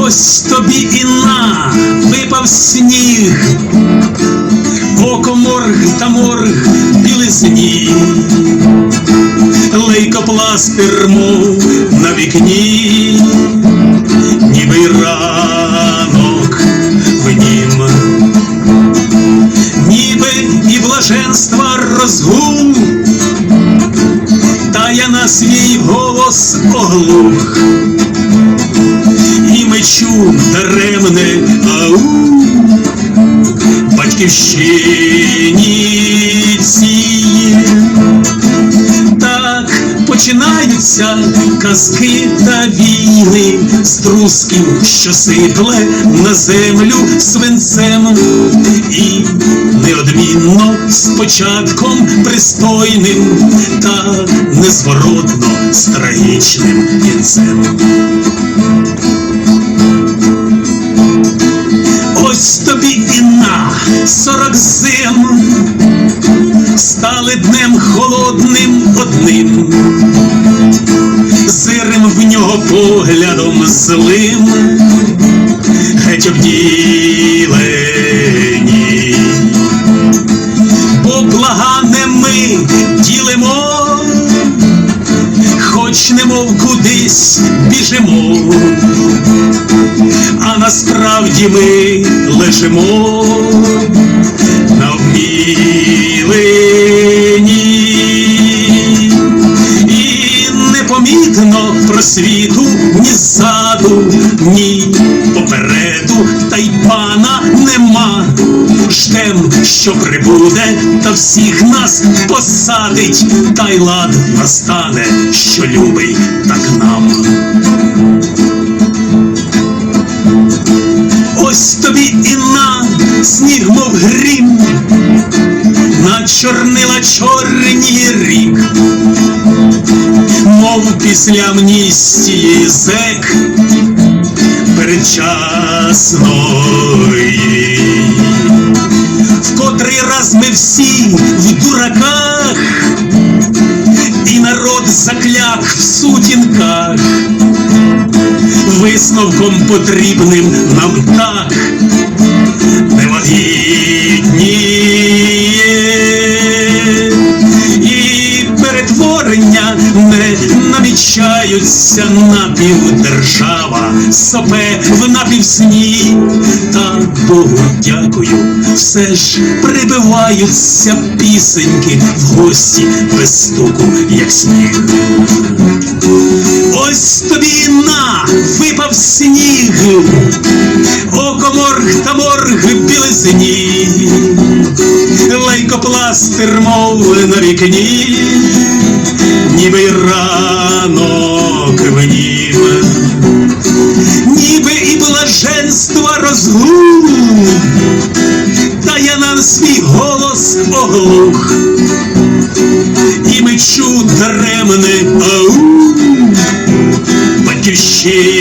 Ось тобі і на випав сніг, око морг та морг білизні, лейкопластир, мов на вікні, ніби ранок в нім, ніби і блаженства розгул, свій голос оглух. І мечу даремне ау. Батьківщині цій. Так починаються казки та війни. З трусків, що сипле на землю свинцем, і неодмінно з початком пристойним та незворотно з трагічним кінцем. Ось тобі і на сорок зим стали днем холодним одним, зирим в нього поглядом злим, геть обділені, кудись біжимо. А насправді ми лежимо на обмілені і непомітно просвіту ні ззаду, ні попереду, та й пана нема. Ждем, що прибуде, та всіх нас посадить, та й лад настане, що любий так нам. Ось тобі і на сніг, мов грім, начорнила чорні рік, мов після амністії зек передчасної. Закляк в сутінках висновком потрібним нам так невагітніє. І перетворення не намічаються напівдержава, сопе в напівсні. Та Богу дякую, все ж прибиваються пісеньки в гості без стуку, як сніг. Ось тобі на випав сніг, око морг та морг білизні, лейкопластир, мов на вікні, ніби й свій голос оглух, і мечу даремне ау! Батьківщині